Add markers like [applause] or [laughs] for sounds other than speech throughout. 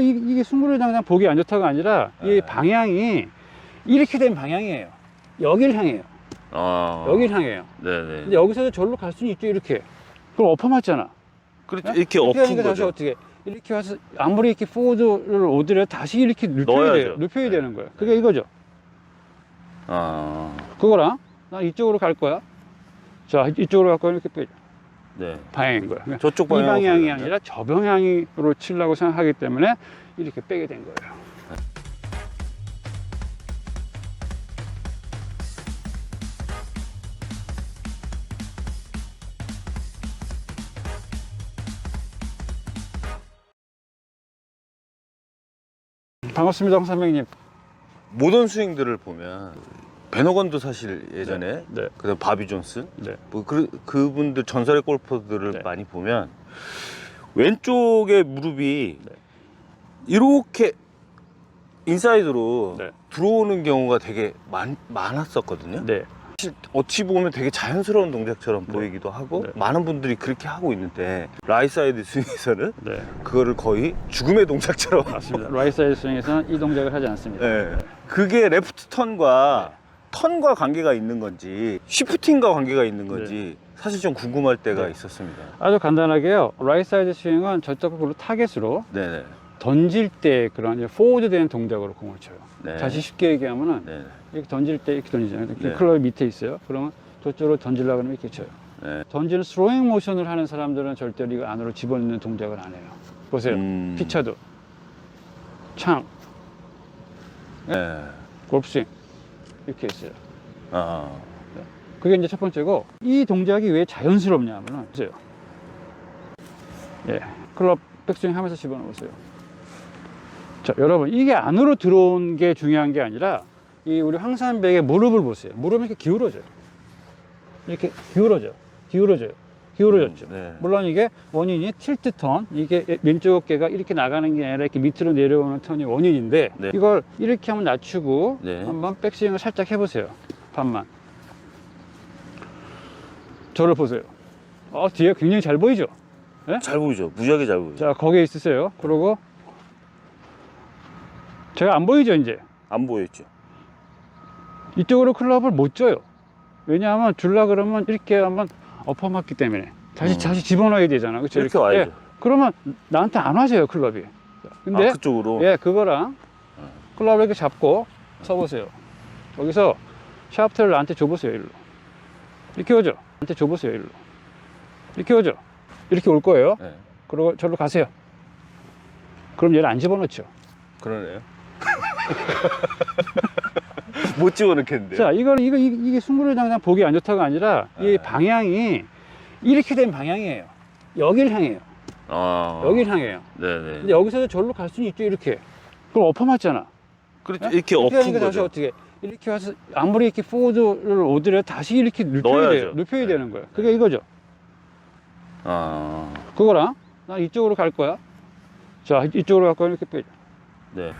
이거, 이게, 승부를 그냥 보기 안 좋다가 아니라 이 네. 방향이 이렇게 된 방향이에요. 여길 향해요. 아. 여길 향해요. 네네. 근데 여기서도 절로 갈 수는 있죠, 이렇게. 그럼 엎어 맞잖아. 그렇죠. 네? 이렇게 엎은 하니까 다시 거죠. 어떻게 이렇게 와서 아무리 이렇게 포워드를 오더라도 다시 이렇게 눕혀야. 돼요. 눕혀야 네. 되는 거예요. 그게 이거죠. 아. 그거랑 난 이쪽으로 갈 거야. 자, 이쪽으로 갈 거야. 이렇게 빼. 네. 방향인 거야. 그러니까 저쪽 이 방향. 방향이 아니라 저 방향으로 치려고 생각하기 때문에 이렇게 빼게 된 거예요. 반갑습니다, 홍 선배님. 모던 스윙들을 보면 베너건도 사실 예전에 네, 그다음 바비 존슨 네, 뭐 그, 그분들 전설의 골퍼들을 네. 많이 보면 왼쪽의 무릎이 네. 이렇게 인사이드로 네. 들어오는 경우가 되게 많, 많았었거든요. 네. 사실 어찌 보면 되게 자연스러운 동작처럼 네. 보이기도 하고 네. 많은 분들이 그렇게 하고 있는데 라이사이드 스윙에서는 네. 그거를 거의 죽음의 동작처럼 맞습니다. 라이사이드 스윙에서는 이 동작을 하지 않습니다. 네. 그게 레프트 턴과 턴과 관계가 있는 건지 시프팅과 관계가 있는 건지 사실 좀 궁금할 때가 네. 있었습니다. 아주 간단하게요. 라이사이드 스윙은 저쪽으로 타겟으로 네네. 던질 때 그런 이제 포워드 된 동작으로 공을 쳐요. 네. 다시 쉽게 얘기하면은 네. 이렇게 던질 때 이렇게 던지잖아요. 이렇게 네. 클럽이 밑에 있어요. 그러면 저쪽으로 던지려고 하면 이렇게 쳐요. 네. 던지는 스로잉 모션을 하는 사람들은 절대로 이거 안으로 집어넣는 동작을 안 해요. 보세요. 음. 피쳐도 창, 네. 골프 스윙 이렇게 있어요. 아. 그게 이제 첫 번째고 이 동작이 왜 자연스럽냐면은 보세요. 예, 클럽 백스윙 하면서 집어넣으세요. 자, 여러분 이게 안으로 들어온 게 중요한 게 아니라 이 우리 황산백의 무릎을 보세요. 무릎이 이렇게 기울어져요. 이렇게 기울어져, 기울어져요, 기울어졌죠. 네. 물론 이게 원인이 틸트 턴, 이게 왼쪽 어깨가 이렇게 나가는 게 아니라 이렇게 밑으로 내려오는 턴이 원인인데 네. 이걸 이렇게 한번 낮추고 네. 한번 백스윙을 살짝 해보세요. 반만. 저를 보세요. 어, 뒤에 굉장히 잘 보이죠? 잘 보이죠. 무지하게 잘 보이죠. 자, 거기에 있으세요. 그리고 제가 안 보이죠, 이제? 안 보였죠. 이쪽으로 클럽을 못 줘요. 왜냐하면 줄라 그러면 이렇게 한번 엎어맞기 때문에 다시 음. 다시 집어넣어야 되잖아. 그렇죠? 이렇게 와야죠. 예, 그러면 나한테 안 와줘요, 클럽이. 자, 근데 아, 그쪽으로. 예, 그거랑 어. 클럽을 이렇게 잡고 서보세요. 여기서 샤프트를 나한테 줘보세요, 일로. 이렇게 오죠? 나한테 줘보세요, 일로. 이렇게 오죠? 이렇게 올 거예요. 네. 그리고 절로 가세요. 그럼 얘를 안 집어넣죠. 그러네요. [laughs] [laughs] 못 집어 넣겠는데요. 자, 이거, 이거, 이게, 이게 승부를 그냥 보기 안 좋다가 아니라 이 네. 방향이 이렇게 된 방향이에요. 여길 향해요. 아. 여길 향해요. 네네. 근데 여기서도 절로 갈 수는 있죠, 이렇게. 그럼 엎어 맞잖아. 그렇죠. 네? 이렇게 엎은 하니까 다시 거죠. 어떻게 이렇게 와서 아무리 이렇게 포워드를 오더라도 다시 이렇게 눕혀야. 돼요. 눕혀야 네. 되는 거예요. 그게 이거죠. 아. 그거랑 난 이쪽으로 갈 거야. 자, 이쪽으로 갈 거야. 이렇게 빼. 네.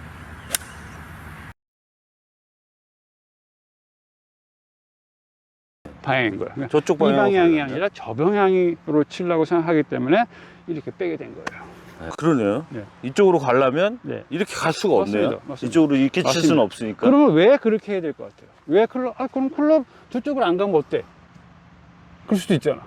방향인 거예요. 그러니까 저쪽 이 방향. 방향이 아니라 저 방향으로 치려고 생각하기 때문에 이렇게 빼게 된 거예요. 네, 그러네요. 네. 이쪽으로 가려면 네. 이렇게 갈 수가 없네요. 맞습니다. 맞습니다. 이쪽으로 이렇게 칠 맞습니다. 수는 없으니까. 그러면 왜 그렇게 해야 될 것 같아요? 왜 클럽, 아, 그럼 클럽 저쪽으로 안 가면 어때? 그럴 수도 있잖아.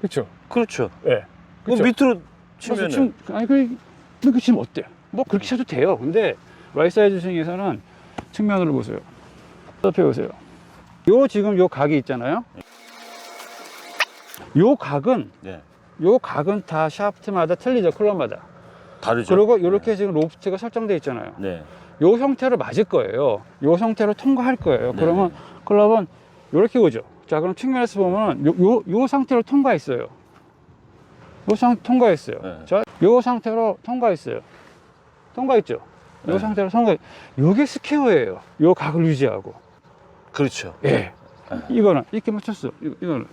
그렇죠? 그렇죠. 예. 그 그쵸? 밑으로 그래서 치면 은 지금 아니 그 이렇게 치면 어때? 뭐 그렇게 쳐도 돼요. 근데 라이사이드 스윙에서는 측면으로 보세요. 옆에 보세요. 요 지금 요 각이 있잖아요. 요 각은 네. 요 각은 다 샤프트마다 틀리죠. 클럽마다. 다르죠. 그리고 이렇게 지금 로프트가 설정되어 있잖아요. 네. 요 형태로 맞을 거예요. 요 형태로 통과할 거예요. 네. 그러면 클럽은 이렇게 오죠. 자, 그럼 측면에서 보면 요, 요, 요 상태로 통과했어요. 요 상, 통과했어요. 네. 자, 요 상태로 통과했어요. 통과했죠. 요 네. 상태로 통과. 요게 스퀘어예요. 요 각을 유지하고. 그렇죠. 예. 네. 이거는 이렇게 맞췄어. 이거, 이거는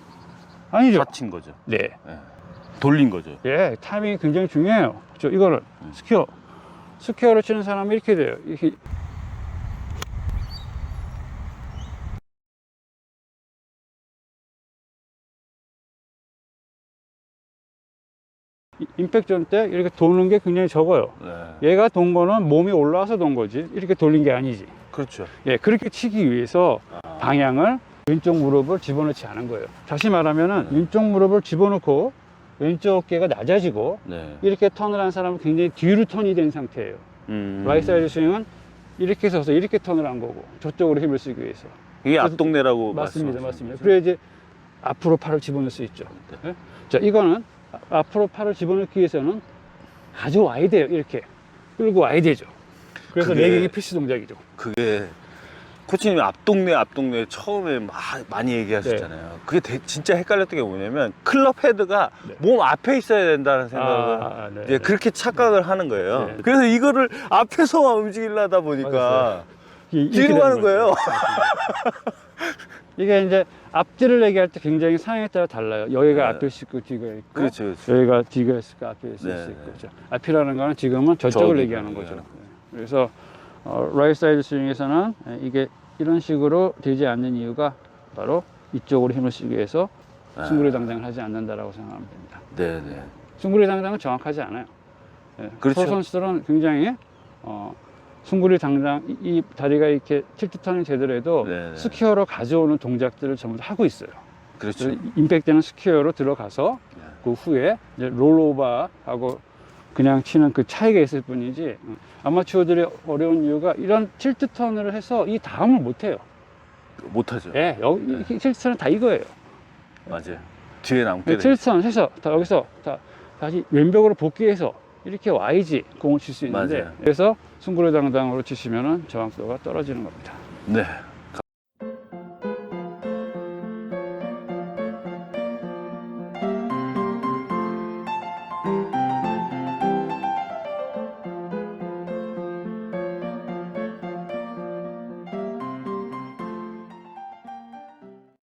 아니죠. 다친 거죠. 네. 네. 돌린 거죠. 예, 타이밍이 굉장히 중요해요. 그렇죠. 이거를 음. 스퀘어. 스퀘어를 치는 사람이 이렇게 돼요. 이렇게 이- 임팩전 때 이렇게 도는 게 굉장히 적어요. 네. 얘가 돈 거는 몸이 올라와서 돈 거지 이렇게 돌린 게 아니지. 그렇죠. 예, 그렇게 치기 위해서 아. 방향을 왼쪽 무릎을 집어넣지 않은 거예요. 다시 말하면은 네. 왼쪽 무릎을 집어넣고 왼쪽 어깨가 낮아지고 네. 이렇게 턴을 한 사람은 굉장히 뒤로 턴이 된 상태예요. 음. 라이트 사이드 스윙은 이렇게 서서 이렇게 턴을 한 거고 저쪽으로 힘을 쓰기 위해서. 이게 앞동네라고 맞습니다, 맞습니다. 거죠? 그래 이제 앞으로 팔을 집어넣을 수 있죠. 네. 예? 자, 이거는 아- 앞으로 팔을 집어넣기 위해서는 아주 와야 돼요. 이렇게 끌고 와야 되죠. 그래서 그게- 레깅이 필수 동작이죠. 그게 코치님이 앞 동네 앞 동네 처음에 막 많이 얘기하셨잖아요. 그게 대- 진짜 헷갈렸던 게 뭐냐면 클럽 헤드가 네. 몸 앞에 있어야 된다는 생각을 아, 네, 이제 네. 그렇게 착각을 하는 거예요. 네. 그래서 이거를 앞에서만 움직이려다 보니까 맞았어요. 이- 이렇게 뒤로 되는 가는 거예요. 이게 이제 앞뒤를 얘기할 때 굉장히 상황에 따라 달라요. 여기가 네. 앞에 있고 뒤가 있고 그렇죠, 그렇죠. 여기가 뒤가 있을까 앞에 있을 네, 수 있고 네. 자, 앞이라는 거는 지금은 저쪽을 저기 얘기하는 거죠. 얘기하는 네. 그래서 어, 라이트 사이드 스윙에서는 예, 이게 이런 식으로 되지 않는 이유가 바로 이쪽으로 힘을 쓰기 위해서 아. 숭구리 당장을 하지 않는다라고 생각하면 됩니다. 네, 네. 숭구리 당장은 정확하지 않아요. 예, 그렇죠. 프로 선수들은 굉장히 어, 숭구리 당장 이, 이 다리가 이렇게 틸트 턴이 되더라도 네, 네. 스퀘어로 가져오는 동작들을 전부 다 하고 있어요. 그렇죠. 임팩트는 스퀘어로 들어가서 네. 그 후에 이제 롤오버하고 그냥 치는 그 차이가 있을 뿐이지 음, 아마추어들이 어려운 이유가 이런 틸트 턴을 해서 이 다음을 못 해요. 못하죠. 예, 여기 네. 이 틸트 턴은 다 이거예요. 맞아요. 뒤에 남게 네, 돼. 틸트 턴 해서 다 여기서 다 다시 왼벽으로 복귀해서 이렇게 와야지 공을 칠 수 있는데 맞아요. 그래서 숭구리 당당으로 치시면은 저항도가 떨어지는 겁니다. 네.